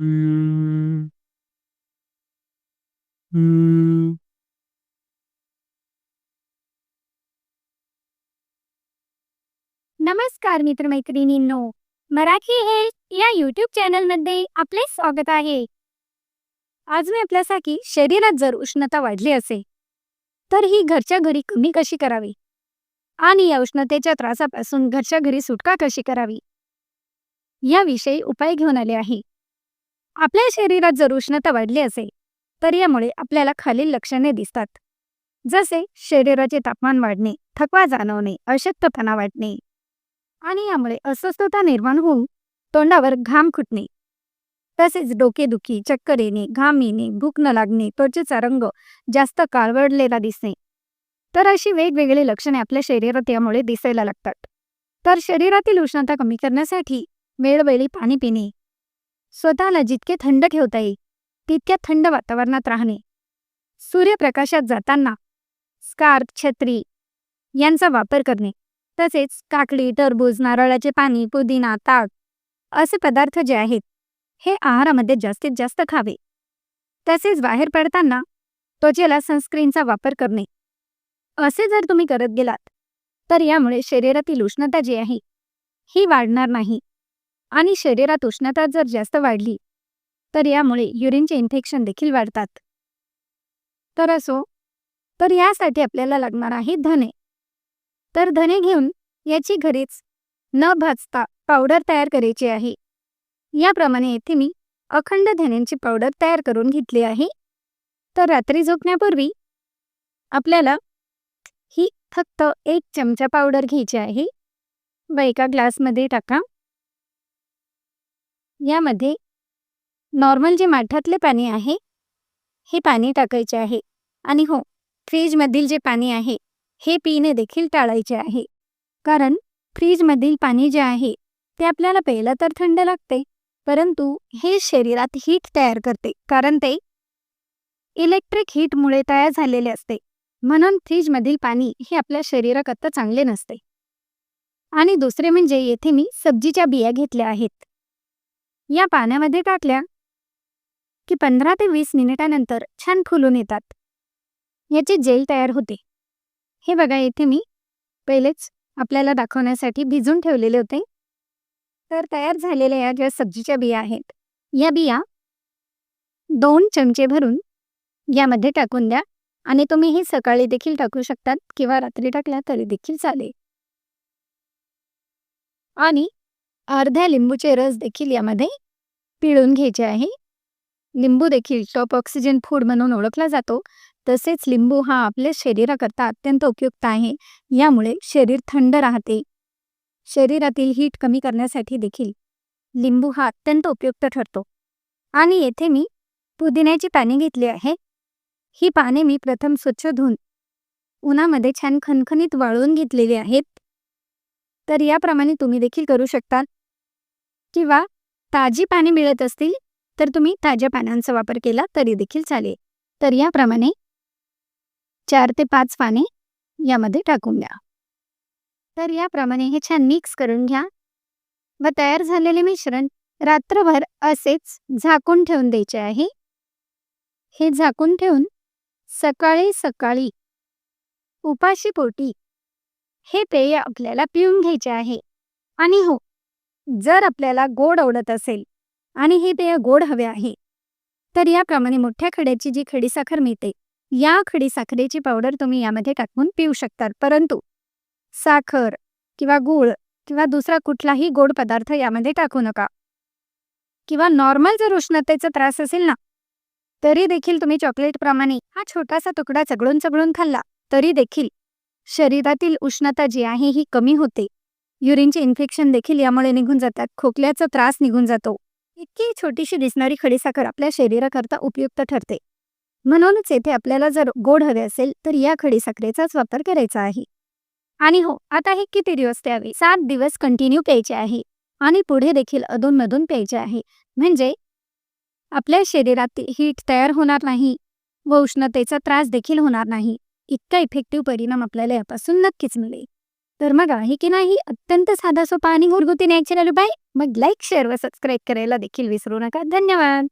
हम्म. हम्म. नमस्कार मित्रमैत्रिणींनो मराठी हेल्थ या युट्यूब चॅनलमध्ये आपले स्वागत आहे आज मी आपल्यासाठी शरीरात जर उष्णता वाढली असेल तर ही घरच्या घरी कमी कशी करावी आणि या उष्णतेच्या त्रासापासून घरच्या घरी सुटका कशी करावी याविषयी उपाय घेऊन आले आहे आपल्या शरीरात जर उष्णता वाढली असेल तर यामुळे आपल्याला खालील लक्षणे दिसतात. जसे शरीराचे तापमान वाढणे थकवा जाणवणे अशक्तपणा वाटणे आणि यामुळे अस्वस्थता निर्माण होऊन तोंडावर घाम फुटणे. तसेच डोकेदुखी चक्कर येणे घाम येणे भूक न लागणे त्वचेचा रंग जास्त काळवडलेला दिसणे. तर अशी वेगवेगळी लक्षणे आपल्या शरीरात यामुळे दिसायला लागतात. तर शरीरातील उष्णता कमी करण्यासाठी वेळोवेळी पाणी पिणे स्वतःला जितके थंड ठेवता येईल तितक्या थंड वातावरणात राहणे. सूर्यप्रकाशात जाताना स्कार्फ छत्री यांचा वापर करणे तसेच काकडी टरबूज नारळाचे पाणी पुदिना ताक असे पदार्थ जे आहेत हे आहारामध्ये जास्तीत जास्त खावे. तसेच बाहेर पडताना त्वचेला सनस्क्रीनचा वापर करणे. असे जर तुम्ही करत गेलात तर यामुळे शरीरातील उष्णता जी आहे ही वाढणार नाही. आणि शरीरात उष्णता जर जास्त वाढली तर यामुळे युरिनचे इन्फेक्शन देखील वाढतात. तर असो तर यासाठी आपल्याला लागणार आहे धने. तर धने घेऊन याची घरीच न भाजता पावडर तयार करायची आहे. याप्रमाणे येथे मी अखंड धन्यांची पावडर तयार करून घेतली आहे. तर रात्री झोपण्यापूर्वी आपल्याला ही फक्त एक चमचा पावडर घ्यायची आहे. व एका ग्लासमध्ये टाका. यामध्ये नॉर्मल जे माठातले पाणी आहे हे पाणी टाकायचे आहे. आणि हो फ्रीजमधील जे पाणी आहे हे पिणे देखील टाळायचे आहे. कारण फ्रीजमधील पाणी जे आहे ते आपल्याला प्यायला तर थंड लागते परंतु हे शरीरात हीट तयार करते. कारण ते इलेक्ट्रिक हीटमुळे तयार झालेले असते. म्हणून फ्रीजमधील पाणी हे आपल्या शरीराकरता चांगले नसते. आणि दुसरे म्हणजे येथे मी सब्जीच्या बिया घेतल्या आहेत. या पाण्यामध्ये टाकल्या की पंधरा ते वीस मिनिटानंतर छान फुलून येतात. याची जेल तयार होते. हे बघा येथे मी पहिलेच आपल्याला दाखवण्यासाठी भिजून ठेवलेले होते. तर तयार झालेल्या या ज्या सब्जीच्या बिया आहेत या बिया दोन चमचे भरून यामध्ये टाकून द्या आणि तुम्ही हे सकाळी देखील टाकू शकतात किंवा रात्री टाकल्या तरी देखील चालेल. आणि अर्ध्या लिंबूचे रस देखील यामध्ये पिळून घ्यायचे आहे. लिंबू देखील टॉप ऑक्सिजन फूड म्हणून ओळखला जातो. तसेच लिंबू हा आपल्या शरीराकरता अत्यंत उपयुक्त आहे. यामुळे शरीर थंड राहते. शरीरातील हीट कमी करण्यासाठी देखील लिंबू हा अत्यंत उपयुक्त ठरतो. आणि येथे मी पुदिन्याची पाने घेतली आहे. ही पाने मी प्रथम स्वच्छ धुवून उन्हामध्ये छान खणखणीत वाळवून घेतलेली आहेत. तर याप्रमाणे तुम्ही देखील करू शकता. किंवा ताजी पाने मिळत असतील तर तुम्ही ताज्या पानांचा वापर केला तरी देखील चालेल. तर याप्रमाणे चार ते पाच पाने यामध्ये टाकून द्या. तर याप्रमाणे हे छान मिक्स करून घ्या व तयार झालेले मिश्रण रात्रभर असेच झाकून ठेवून द्यायचे आहे. हे झाकून ठेवून सकाळी सकाळी उपाशी पोटी हे पेय आपल्याला पिऊन घ्यायचे आहे. आणि हो जर आपल्याला गोड आवडत असेल आणि हे पेय गोड हवे आहे तर याप्रमाणे मोठ्या खड्याची जी खडीसाखर मिळते या खडीसाखरेची पावडर तुम्ही यामध्ये टाकून पिऊ शकतात. परंतु साखर किंवा गूळ किंवा दुसरा कुठलाही गोड पदार्थ यामध्ये टाकू नका. किंवा नॉर्मल जर उष्णतेचा त्रास असेल ना तरी देखील तुम्ही चॉकलेटप्रमाणे हा छोटासा तुकडा चगळून चगळून खाल्ला तरी देखील शरीरातील उष्णता जी आहे ही कमी होते. युरिनचे इन्फेक्शन देखील यामुळे निघून जातात. खोकल्याचा त्रास निघून जातो. इतकी छोटीशी दिसणारी खडीसाखर आपल्या शरीराकरता उपयुक्त ठरते. म्हणूनच येथे आपल्याला जर गोड हवे असेल तर या खडीसाखरेचाच वापर करायचा आहे. आणि हो आता हे किती दिवस द्यावे? सात दिवस कंटिन्यू प्यायचे आहे. आणि पुढे देखील अधूनमधून प्यायचे आहे. म्हणजे? आपल्या शरीरात हीट तयार होणार नाही. व उष्णतेचा त्रास देखील होणार नाही. इतका इफेक्टिव्ह परिणाम आपल्याला यापासून नक्कीच मिळेल. तर मग आहे की नाही? अत्यंत साधा सोपा आणि घरगुती नॅचरल उपाय मग लाईक शेअर व सबस्क्राईब करायला देखील विसरू नका. धन्यवाद.